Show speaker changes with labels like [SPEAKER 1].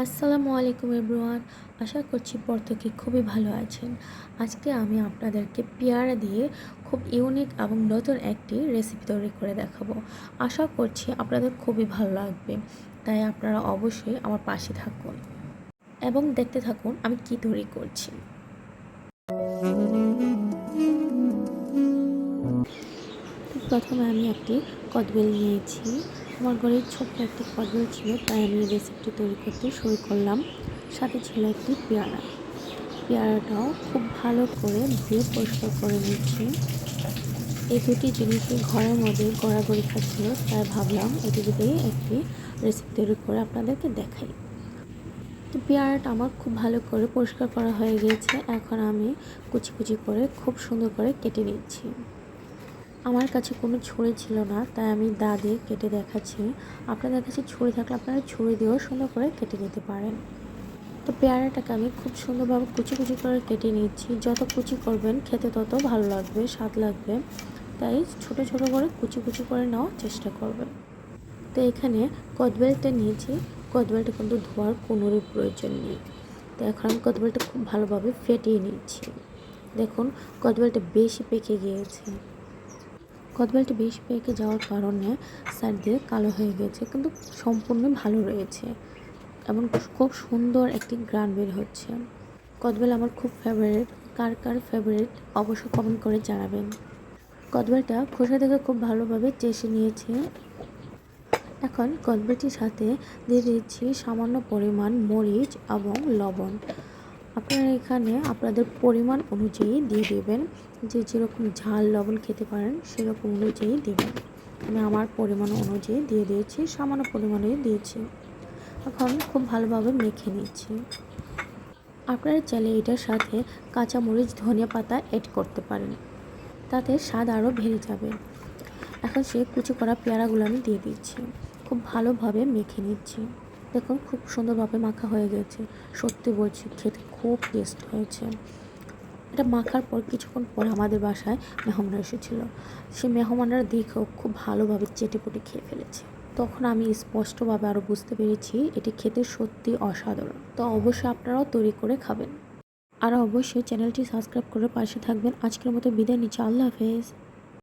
[SPEAKER 1] আসসালামু আলাইকুম এভরিওয়ান। আশা করছি প্রত্যেকে খুবই ভালো আছেন। আজকে আমি আপনাদেরকে পেয়ারা দিয়ে খুব ইউনিক এবং নতুন একটি রেসিপি তৈরি করে দেখাবো। আশা করছি আপনাদের খুবই ভালো লাগবে। তাই আপনারা অবশ্যই আমার পাশে থাকুন। এবং দেখতে থাকুন আমি কি তৈরি করছি। প্রথমে আমি একটি কদবেল নিয়েছি। আমার ঘরে ছোট্ট একটি কদবেল ছিল, তাই আমি রেসিপিটি তৈরি করতে শুরু করলাম। সাথে ছিল একটি পেয়ারা। পেয়ারাটাও খুব ভালো করে ধুয়ে পরিষ্কার করে নিচ্ছি। এই দুটি জিনিসই ঘরের মধ্যে গড়াগড়ি খাচ্ছিল, তাই ভাবলাম এটি দিয়েই একটি রেসিপি তৈরি করে আপনাদেরকে দেখাই। তো পেয়ারাটা আমার খুব ভালো করে পরিষ্কার করা হয়ে গিয়েছে। এখন আমি কুচি কুচি করে খুব সুন্দর করে কেটে নিচ্ছি। আমার কাছে কোনো ছুরি ছিল না, তাই আমি দা দিয়ে কেটে দেখাচ্ছি। আপনাদের কাছে ছুরি থাকলে আপনারা ছুরি দিয়েও সুন্দর করে কেটে নিতে পারেন। তো পেয়ারাটাকে আমি খুব সুন্দরভাবে কুচি কুচি করে কেটে নিচ্ছি। যত কুচি করবেন খেতে তত ভালো লাগবে, স্বাদ লাগবে। তাই ছোট ছোট করে কুচি কুচি করে নেওয়ার চেষ্টা করবেন। তো এখানে কদবেলটা নিয়েছি। কদবেলটা কিন্তু ধোয়ার কোনোরই প্রয়োজন নেই। তো এখন আমি কদবেলটা খুব ভালোভাবে ফেটিয়ে নিচ্ছি। দেখুন, কদবেলটা বেশি পেকে গিয়েছে। কদবেলটি বেশি পেকে যাওয়ার কারণে সাইড দিয়ে কালো হয়ে গেছে, কিন্তু সম্পূর্ণ ভালো রয়েছে। এবং খুব সুন্দর একটি গ্রান বের হচ্ছে। কদবেল আমার খুব ফেভারিট কার কার ফেভারিট অবশ্যই কমেন্ট করে জানাবেন। কদবেলটা খোসা থেকে খুব ভালোভাবে চেষে নিয়েছে। এখন কদবেলটির সাথে দিয়ে দিচ্ছি সামান্য পরিমাণ মরিচ এবং লবণ। আপনারা এখানে আপনাদের পরিমাণ অনুযায়ী দিয়ে দেবেন। যে যেরকম ঝাল, লবণ খেতে পারেন, সেরকম অনুযায়ী দেবেন। আমি আমার পরিমাণ অনুযায়ী দিয়ে দিয়েছি, সামান্য পরিমাণে দিয়েছি। এখন খুব ভালোভাবে মেখে নিচ্ছি। আপনারা চাইলে এটার সাথে কাঁচামরিচ, ধনিয়া পাতা এড করতে পারেন। তাতে স্বাদ আরও বেড়ে যাবে। এখন সে কুচি করা পেয়ারাগুলো আমি দিয়ে দিচ্ছি। খুব ভালোভাবে মেখে নিচ্ছি। দেখুন, খুব সুন্দরভাবে মাখা হয়ে গেছে। সত্যি বলছি, খেতে খুব টেস্ট হয়েছে। এটা মাখার পর, কিছুক্ষণ পর আমাদের বাসায় মেহমান এসেছিল। সে মেহমানরা দেখেও খুব ভালোভাবে চেটেপুটে খেয়ে ফেলেছে। তখন আমি স্পষ্টভাবে আরও বুঝতে পেরেছি, এটি খেতে সত্যি অসাধারণ। তো অবশ্যই আপনারাও তৈরি করে খাবেন। আর অবশ্যই চ্যানেলটি সাবস্ক্রাইব করে পাশে থাকবেন। আজকের মতো বিদায় নিচ্ছি। আল্লাহ হাফেজ।